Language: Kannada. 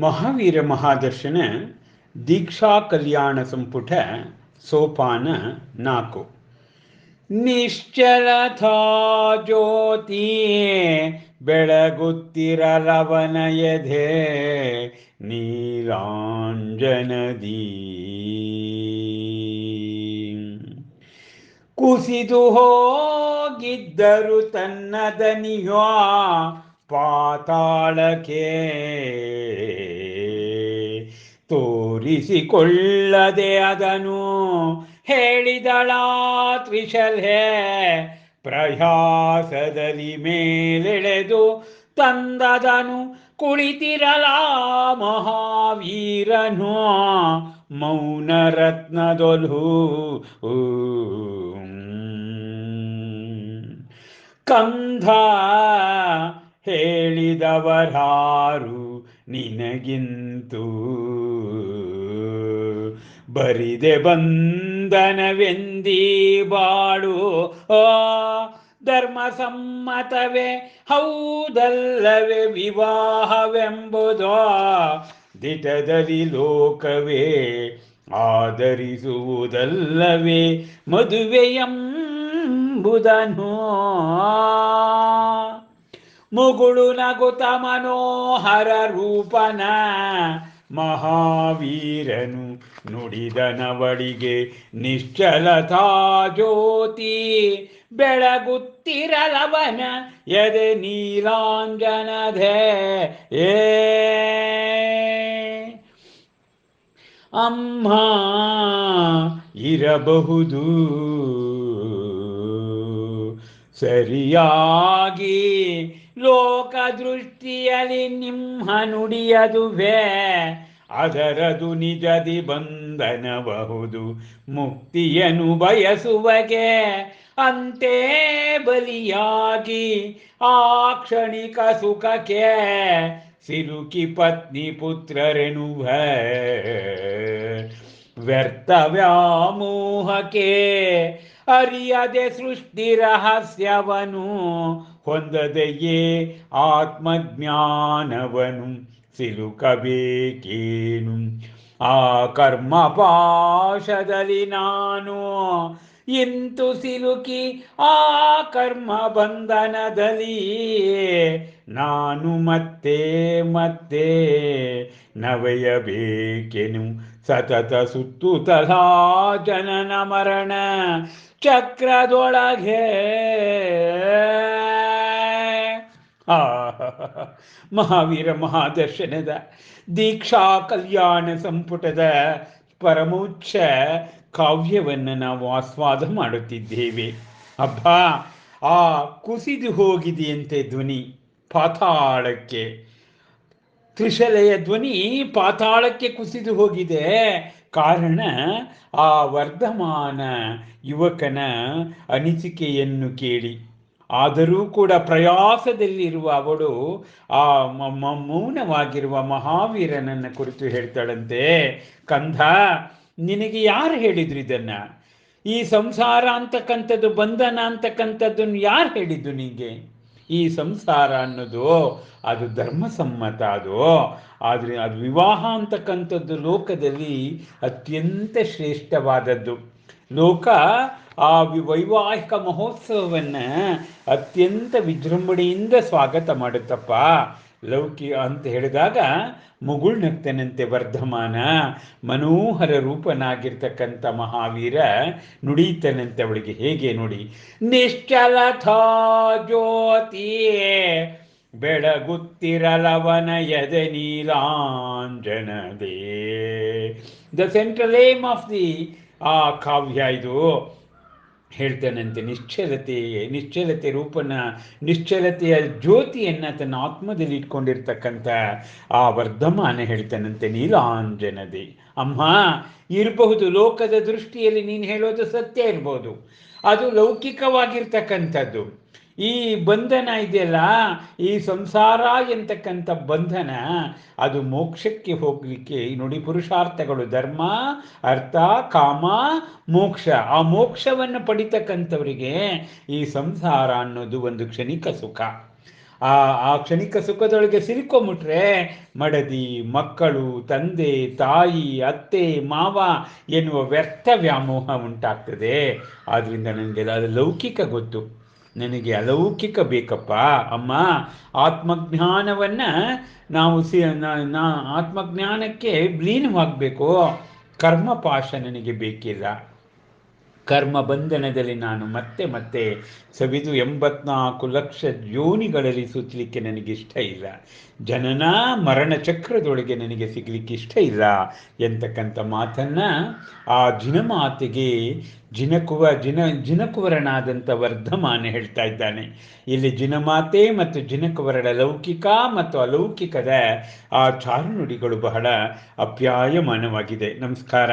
ಮಹಾವೀರ ಮಹಾದರ್ಶನ ದೀಕ್ಷಾ ಕಲ್ಯಾಣ ಸಂಪುಟ ಸೋಪಾನ ನಾಲ್ಕು. ನಿಶ್ಚಲಥಾ ಜ್ಯೋತಿ ಬೆಳಗುತ್ತಿರಲವನ ಎದೆ ನೀಲಾಂಜನದೀ. ಕುಸಿದು ಹೋಗಿದ್ದರು ತನ್ನ ದನಿಯೋ ಪಾತಾಳಕ್ಕೆ ತೋರಿಸಿಕೊಳ್ಳದೆ ಅದನು ಹೇಳಿದಳ ತ್ರಿಶಲ್ಹೆ. ಪ್ರಯಾಸದಲ್ಲಿ ಮೇಲೆಳೆದು ತಂದದನು ಕುಳಿತಿರಲ ಮಹಾವೀರನು. ಮೌನ ರತ್ನದೊಲು ಕಂಧ ಹೇಳಿದವರಾರು ನಿನಗಿಂತು. ಬರಿದೆ ಬಂಧನವೆಂದೀ ಬಾಳು. ಆ ಧರ್ಮ ಸಮ್ಮತವೇ ಹೌದಲ್ಲವೇ ವಿವಾಹವೆಂಬುದೋ. ದಿಟದಲ್ಲಿ ಲೋಕವೇ ಆಧರಿಸುವುದಲ್ಲವೇ ಮದುವೆಯಂಬುದನು. ಮುಗುಳು ನಗುತ ಮನೋಹರ ರೂಪನ ಮಹಾವೀರನು ನುಡಿದನವಳಿಗೆ ನಿಶ್ಚಲತಾ ಜ್ಯೋತಿ ಬೆಳಗುತ್ತಿರಲವನ ಎದೆ ನೀಲಾಂಜನಧೆ ಏ ಅಮ್ಮ ಇರಬಹುದು. ಸರಿಯಾಗಿ ಲೋಕ ದೃಷ್ಟಿಯಲ್ಲಿ ನಿಮ್ಮ ನುಡಿಯದುವೆ, ಅದರದು ನಿಜದಿ ಬಂಧನಬಹುದು ಮುಕ್ತಿಯನ್ನು ಬಯಸುವಗೆ, ಅಂತೆ ಬಲಿಯಾಗಿ ಆ ಕ್ಷಣಿಕ ಸುಖಕ್ಕೆ ಸಿಲುಕಿ ಪತ್ನಿ ಪುತ್ರರೆನುವ. ವ್ಯರ್ಥ ವ್ಯಾಮೋಹಕ್ಕೆ ಅರಿಯದೆ ಸೃಷ್ಟಿ ರಹಸ್ಯವನು, ಹೊಂದದೆಯೇ ಆತ್ಮಜ್ಞಾನವನು, ಸಿಲುಕಬೇಕೇನು? ಆ ಕರ್ಮ ಪಾಶದಲ್ಲಿ ನಾನು ಇಂತು ಸಿಲುಕಿ, ಆ ಕರ್ಮ ಬಂಧನದಲ್ಲಿ ನಾನು ಮತ್ತೆ ಮತ್ತೆ ನವೆಯಬೇಕೆನು? ಸತತ ಸುತ್ತುತಲಾ ಜನನ ಮರಣ ಚಕ್ರದೊಳಗೆ. ಆ, ಮಹಾವೀರ ಮಹಾದರ್ಶನದ ದೀಕ್ಷಾ ಕಲ್ಯಾಣ ಸಂಪುಟದ ಪರಮೋಚ್ಚ ಕಾವ್ಯವನ್ನು ನಾವು ಆಸ್ವಾದ ಮಾಡುತ್ತಿದ್ದೇವೆ. ಅಬ್ಬ, ಆ ಕುಸಿದು ಹೋಗಿದೆಯಂತೆ ಧ್ವನಿ ಪಾತಾಳಕ್ಕೆ. ತ್ರಿಶಲೆಯ ಧ್ವನಿ ಪಾತಾಳಕ್ಕೆ ಕುಸಿದು ಹೋಗಿದೆ. ಕಾರಣ ಆ ವರ್ಧಮಾನ ಯುವಕನ ಅನಿಸಿಕೆಯನ್ನು ಕೇಳಿ. ಆದರೂ ಕೂಡ ಪ್ರಯಾಸದಲ್ಲಿರುವ ಅವಳು ಆ ಮೌನವಾಗಿರುವ ಮಹಾವೀರನನ್ನ ಕುರಿತು ಹೇಳ್ತಾಳಂತೆ, ಕಂಧ, ನಿನಗೆ ಯಾರು ಹೇಳಿದ್ರು ಇದನ್ನ? ಈ ಸಂಸಾರ ಅಂತಕ್ಕಂಥದ್ದು, ಬಂಧನ ಅಂತಕ್ಕಂಥದ್ದನ್ನು ಯಾರು ಹೇಳಿದ್ದು ನಿನಗೆ ಈ ಸಂಸಾರ ಅನ್ನೋದು ಅದು ಧರ್ಮಸಮ್ಮತ ಅದು. ಆದರೆ ಅದು ವಿವಾಹ ಅಂತಕ್ಕಂಥದ್ದು ಲೋಕದಲ್ಲಿ ಅತ್ಯಂತ ಶ್ರೇಷ್ಠವಾದದ್ದು. ಲೋಕ ಆ ವೈವಾಹಿಕ ಮಹೋತ್ಸವವನ್ನು ಅತ್ಯಂತ ವಿಜೃಂಭಣೆಯಿಂದ ಸ್ವಾಗತ ಮಾಡುತ್ತಪ್ಪ. ಲೌಕಿ ಅಂತ ಹೇಳಿದಾಗ ಮುಗುಳ್ನಗ್ತನಂತೆ ವರ್ಧಮಾನ, ಮನೋಹರ ರೂಪನಾಗಿರ್ತಕ್ಕಂಥ ಮಹಾವೀರ ನುಡಿತನಂತೆ ಅವಳಿಗೆ ಹೇಗೆ ನೋಡಿ ನಿಶ್ಚಲಥ ಜ್ಯೋತಿ ಬೆಳಗುತ್ತಿರಲವನ ಎದೆ ನೀಲಾಂಜನದೇ the central aim of the ಆ ಕಾವ್ಯ ಇದು. ಹೇಳ್ತಾನಂತೆ ನಿಶ್ಚಲತೆ ನಿಶ್ಚಲತೆ ರೂಪನ, ನಿಶ್ಚಲತೆಯ ಜ್ಯೋತಿಯನ್ನು ತನ್ನ ಆತ್ಮದಲ್ಲಿ ಇಟ್ಕೊಂಡಿರ್ತಕ್ಕಂಥ ಆ ವರ್ಧಮಾನ ಹೇಳ್ತಾನಂತೆ ನೀಲಾಂಜನದಿ. ಅಮ್ಮ, ಇರಬಹುದು, ಲೋಕದ ದೃಷ್ಟಿಯಲ್ಲಿ ನೀನು ಹೇಳೋದು ಸತ್ಯ ಇರ್ಬೋದು. ಅದು ಲೌಕಿಕವಾಗಿರ್ತಕ್ಕಂಥದ್ದು. ಈ ಬಂಧನ ಇದೆಯಲ್ಲ, ಈ ಸಂಸಾರ ಎಂತಕ್ಕಂಥ ಬಂಧನ, ಅದು ಮೋಕ್ಷಕ್ಕೆ ಹೋಗಲಿಕ್ಕೆ. ನೋಡಿ ಪುರುಷಾರ್ಥಗಳು, ಧರ್ಮ, ಅರ್ಥ, ಕಾಮ, ಮೋಕ್ಷ. ಆ ಮೋಕ್ಷವನ್ನು ಪಡಿತಕ್ಕಂಥವರಿಗೆ ಈ ಸಂಸಾರ ಅನ್ನೋದು ಒಂದು ಕ್ಷಣಿಕ ಸುಖ. ಆ ಆ ಕ್ಷಣಿಕ ಸುಖದೊಳಗೆ ಸಿಲುಕೊಂಬಿಟ್ರೆ ಮಡದಿ, ಮಕ್ಕಳು, ತಂದೆ, ತಾಯಿ, ಅತ್ತೆ, ಮಾವ ಎನ್ನುವ ವ್ಯರ್ಥ ವ್ಯಾಮೋಹ ಉಂಟಾಗ್ತದೆ. ಆದ್ದರಿಂದ ನನಗೆ ಅದು ಲೌಕಿಕ ಗೊತ್ತು. ನನಗೆ ಅಲೌಕಿಕ ಬೇಕಪ್ಪ ಅಮ್ಮ. ಆತ್ಮಜ್ಞಾನವನ್ನು ನಾವು ಸಿ ನಾ- ಆತ್ಮಜ್ಞಾನಕ್ಕೆ ಲೀನವಾಗಬೇಕು. ಕರ್ಮಪಾಶ ನನಗೆ ಬೇಕಿಲ್ಲ. ಕರ್ಮ ಬಂಧನದಲ್ಲಿ ನಾನು ಮತ್ತೆ ಮತ್ತೆ ಸವಿದು ಎಂಬತ್ನಾಲ್ಕು ಲಕ್ಷ ಜೋನಿಗಳಲ್ಲಿ ಸುತ್ತಲಿಕ್ಕೆ ನನಗೆ ಇಷ್ಟ ಇಲ್ಲ. ಜನನ ಮರಣ ಚಕ್ರದೊಳಗೆ ನನಗೆ ಸಿಗಲಿಕ್ಕೆ ಇಷ್ಟ ಇಲ್ಲ ಎಂತಕ್ಕಂಥ ಮಾತನ್ನ ಆ ಜಿನಮಾತೆಗೆ ಜಿನಕುವ ಜಿನ ಜಿನಕುವರನಾದಂಥ ವರ್ಧಮಾನ ಹೇಳ್ತಾ ಇದ್ದಾನೆ. ಇಲ್ಲಿ ಜಿನಮಾತೆ ಮತ್ತು ಜಿನಕುವರಳ ಲೌಕಿಕ ಮತ್ತು ಅಲೌಕಿಕದ ಆ ಚಾರುನುಡಿಗಳು ಬಹಳ ಅಪ್ಯಾಯಮಾನವಾಗಿದೆ. ನಮಸ್ಕಾರ.